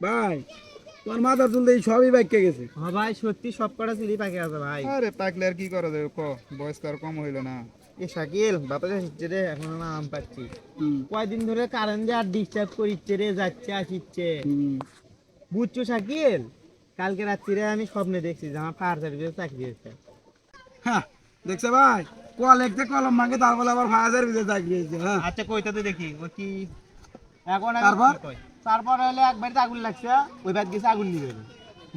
ভাই তোমার মাথার চুল এই সবই বাইকে গেছে। হ্যাঁ ভাই সত্যি সব কটা চুলি পাকে আছে ভাই। আরে পাকলে আর কি করা যাবে? ক বয়স তো আর কম হইল না। এ শাকিল বাপের কাছে রে এখন না আম পাচ্ছি। কয়দিন ধরে কারেন্ট যে আর ডিস্টার্ব করিচ্ছে রে যাচ্ছে আসিচ্ছে। বুঝছ শাকিল? কালকে রাত্রিরে আমি স্বপ্নে দেখছি যে আমার ফায়ার সার্ভিসে চাকরি হয়েছে। হ্যাঁ দেখছে ভাই? কল একতে কলম মাগে তার বলে আবার ফায়ার সার্ভিসে চাকরি হয়েছে হ্যাঁ। আচ্ছা কইতাতে দেখি ও কি এখন তারপর? তারপর হলে একবার তো আগুন লাগছে ওই বাদ গেছে আগুন নিবে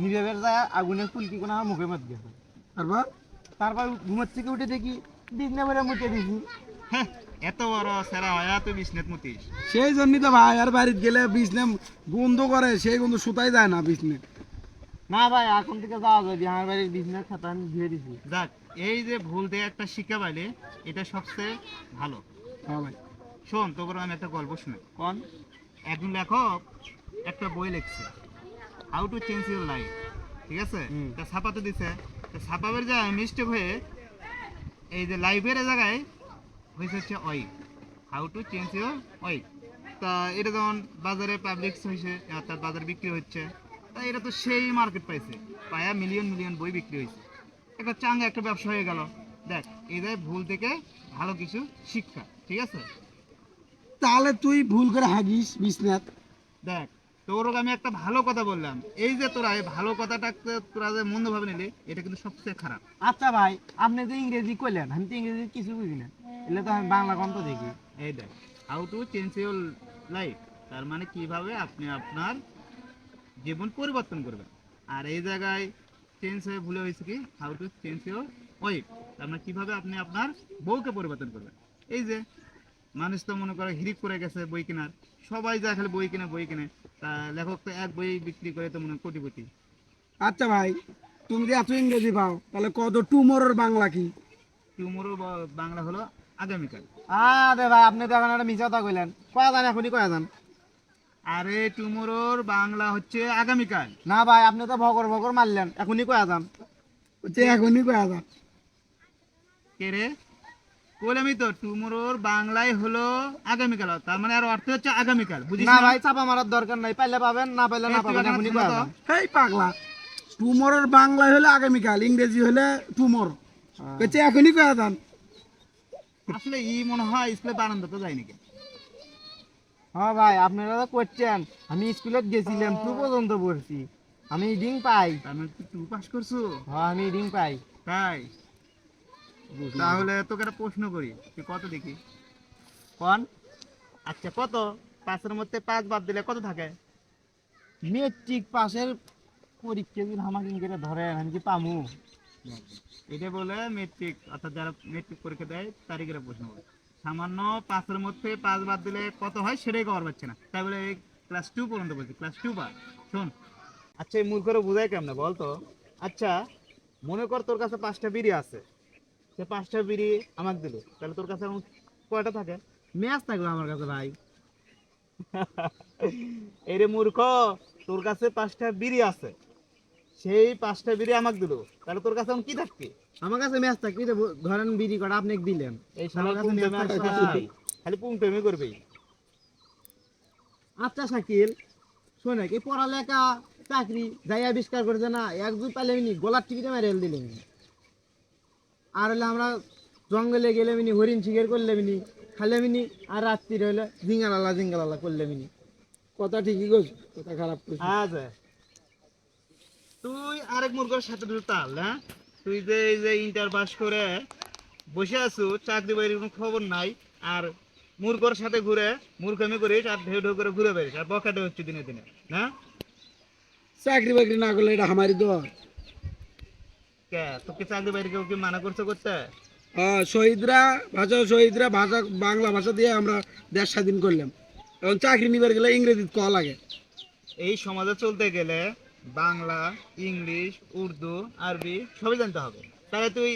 নিবে যায় আগুনের ফুলকি কোনো আমার মুখে মত গেছে। তারপর? তারপর ঘুমার থেকে উঠে দেখি বিছনা ভরে মুছে দিছি। হ্যাঁ, এত বড় সেরা হয় তুই বিষ্ণেত মতিস। সেই জন্যই তো ভাই আর বাড়িতে গেলে বিছনে গন্ধ করে সেই গন্ধ সুতাই যায় না বিছনে। না ভাই এখন থেকে যাওয়া যাবে আমার বাড়ির বিছনার খাতা আমি ধুয়ে দিছি। যাক এই যে ভুল থেকে একটা শিক্ষা পাইলে এটা সবচেয়ে ভালো। হ্যাঁ ভাই। শোন তোর আমি একটা গল্প শুনে। কোন? একজন লেখক একটা বই লিখছে। How to change your life ঠিক আছে। তা ছাপাতে দিছে। তা ছাপাবের জায়গায় মিস্টেক হয়ে এই যে লাইফের জায়গায় হয়েছে হচ্ছে ওই। হাউ টু চেঞ্জ ইউর ওই তা এটা যেমন বাজারে পাবলিক হয়েছে অর্থাৎ বাজারে বিক্রি হচ্ছে তা এটা তো সেই মার্কেট পাইছে। পায়া মিলিয়ন মিলিয়ন বই বিক্রি হয়েছে। একটা চাঙ্গা একটা ব্যবসা হয়ে গেল। দেখ এই যে ভুল থেকে ভালো কিছু শিক্ষা ঠিক আছে? তাহলে তুই ভুল করে হাগিস বিছনাত। দেখ তোর আমি একটা ভালো কথা বললাম। এই যে তোরা এই ভালো কথাটা তোরা যে মন্দ ভাবে নিলি এটা কিন্তু সবচেয়ে খারাপ। আচ্ছা ভাই আপনি যে ইংরেজি কইলেন আমি তো ইংরেজি কিছু বুঝি না। এলে তো আমি বাংলা কন্ত দেখি। এই দেখ how to change your life তার মানে কীভাবে আপনি আপনার জীবন পরিবর্তন করবেন। আর এই জায়গায় চেঞ্জ হয়ে ভুলে হয়েছে কি? How to change your wife তার মানে কীভাবে আপনি আপনার বউকে পরিবর্তন করবেন। এই যে মানুষ তো মনে করে হিরিক করে গেছে বই কেনার। সবাই যা খালি বই কিনে বই কিনে। তা লেখক তো এক বই বিক্রি করে তো মনে হয় কোটিপতি। আচ্ছা ভাই তুমি যে এত ইংরেজি পাও তাহলে কত টুমোরের বাংলা কি? টিউমারও বাংলা হলো আগামীকাল। আরে ভাই আপনি তো এখন একটা মিছা কথা কইলেন। কয়া যান এখনই কয়া যান। আরে টুমোরোর বাংলা হচ্ছে আগামীকাল। না ভাই আপনি তো ভগর ভগর মারলেন। এখনই কয়া যান। হচ্ছে এখনই কয়া যা কে রে? বললামই তো টুমোরোর বাংলায় হলো আগামীকাল তার মানে আর অর্থ হচ্ছে আগামীকাল বুঝিস না না? ভাই চাপা মারার দরকার নাই পাইলে পাবেন না পাইলে না পাবেন এখানে এখনই থামো কয়া তো। যান হেই পাগলা টুমোরের বাংলায় হলে আগামীকাল ইংরেজি হলে টুমোর হচ্ছে এখনই কয়া যান আসলে ই মনে হয় স্কুলে বারান্দা তো যায় নাকি? হ্যাঁ ভাই আপনারা তো করছেন। আমি স্কুলে গেছিলাম টু পর্যন্ত পড়ছি। আমি রিং পাই। তার মানে তুই টু পাস করছ? হ্যাঁ আমি রিং পাই। তাই? তাহলে তোকে একটা প্রশ্ন করি তুই কত দেখি কোন? আচ্ছা কত? পাঁচের মধ্যে পাঁচ বাদ দিলে কত থাকে? মেট্রিক পাশের পরীক্ষা দিন আমাকে করে ধরেন আমি কি পামু? এটা বলে মেট্রিক অর্থাৎ যারা মেট্রিক পরীক্ষা দেয় তারিখের প্রশ্ন বলে সামান্য পাঁচের মধ্যে পাঁচ বাদ দিলে কত হয়? সেটাই কবার পাচ্ছে না। তাই বলে ক্লাস টু পর্যন্ত বলছি ক্লাস টু বা শোন। আচ্ছা এই মূর্খরে বুঝাই কেমনে বল তো আচ্ছা মনে কর তোর কাছে পাঁচটা বিড়ি আছে। সে পাঁচটা বিড়ি আমাকে দিল। তাহলে তোর কাছে কয়টা থাকে? ম্যাচ থাকবে আমার কাছে ভাই। এরে মূর্খ তোর কাছে পাঁচটা বিড়ি আছে। সেই পাঁচটা বিড়ি আমাকে দিল। তাহলে তোর কাছে কি থাকবে? আমার কাছে ম্যাচ থাকবে। ধরেন বিড়ি কটা আপনি দিলেন। এই সালার কাছে খালি পুংটেমি করবেই আচ্ছা শাকিল শোনে কি পড়ালেখা চাকরি যাই আবিষ্কার করেছে না এক দুই পালে গলার টিকিটে মেরে দিলে মিনি আর হলে আমরা জঙ্গলে গেলে মিনি হরিণ শিকার করলে মিনি খালে মিনি আর রাত্রি হলে জিঙ্গালালা জিঙ্গালালা করলে মিনি। কথা ঠিকই কইছ কথা খারাপ কইছ। আচ্ছা তুই আরেক মুরগের সাথে দুটো তাল হ্যাঁ? তুই যে এই যে ইন্টার পাস করে বসে আছো চাকরি বাড়ির কোনো খবর নাই আর মুরগর সাথে ঘুরে মূর্খামি করিস আর ঢেউ ঢেউ করে ঘুরে বেরিস আর বকাটে হচ্ছে দিনে দিনে না চাকরি বাকরি না করলে এটা আমারই তো কে? তোকে চাকরি কেউ কি মানা করছে করতে? হ্যাঁ শহীদরা ভাষা শহীদরা ভাষা বাংলা ভাষা দিয়ে আমরা দেশ স্বাধীন করলাম। এখন চাকরি নিবার গেলে ইংরেজি লাগে। এই সমাজে চলতে গেলে বাংলা ইংলিশ উর্দু আরবি সবই জানতে হবে। তাহলে তুই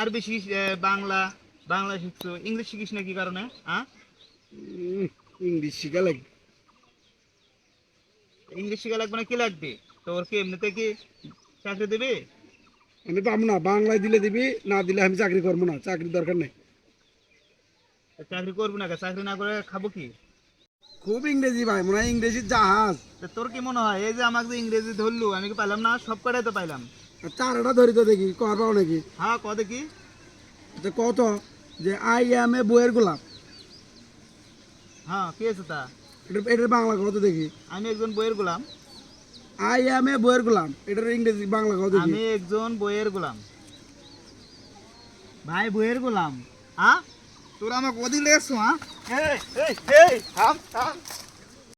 আরবি শিখিস বাংলা বাংলা শিখছো ইংলিশ শিখিস না কি কারণে? হ্যাঁ ইংলিশ শিখা ইংলিশ শিখা লাগবে না কি লাগবে? তোর কি এমনিতে কি চাকরি দেবে? আমি পাবো না বাংলায় দিলে দিবি না দিলে আমি চাকরি করব না চাকরির দরকার নেই। চাকরি করব না? চাকরি না করে খাব কি? খুব ইংরেজি ভাই মনে হয় ইংরেজির জাহাজ। তোর কি মনে হয়? এই যে আমাকে যে ইংরেজি ধরলু আমি কি পাইলাম না? সব কটাই তো পাইলাম। চারটা ধরি তো দেখি কর পাও নাকি? হ্যাঁ ক দেখি। কত যে আই এম এ বইয়ের গোলাপ। হ্যাঁ কি আছে তা? এটা বাংলা কত দেখি। আমি একজন বইয়ের গোলাম। আই অ্যাম এ বইয়ের গোলাম এটার ইংরেজি বাংলা কথা আমি একজন বইয়ের গোলাম ভাই বইয়ের গোলাম হ্যাঁ তোরা আমাকে ওদিন লেগেছো হ্যাঁ এই এই এই থাম থাম।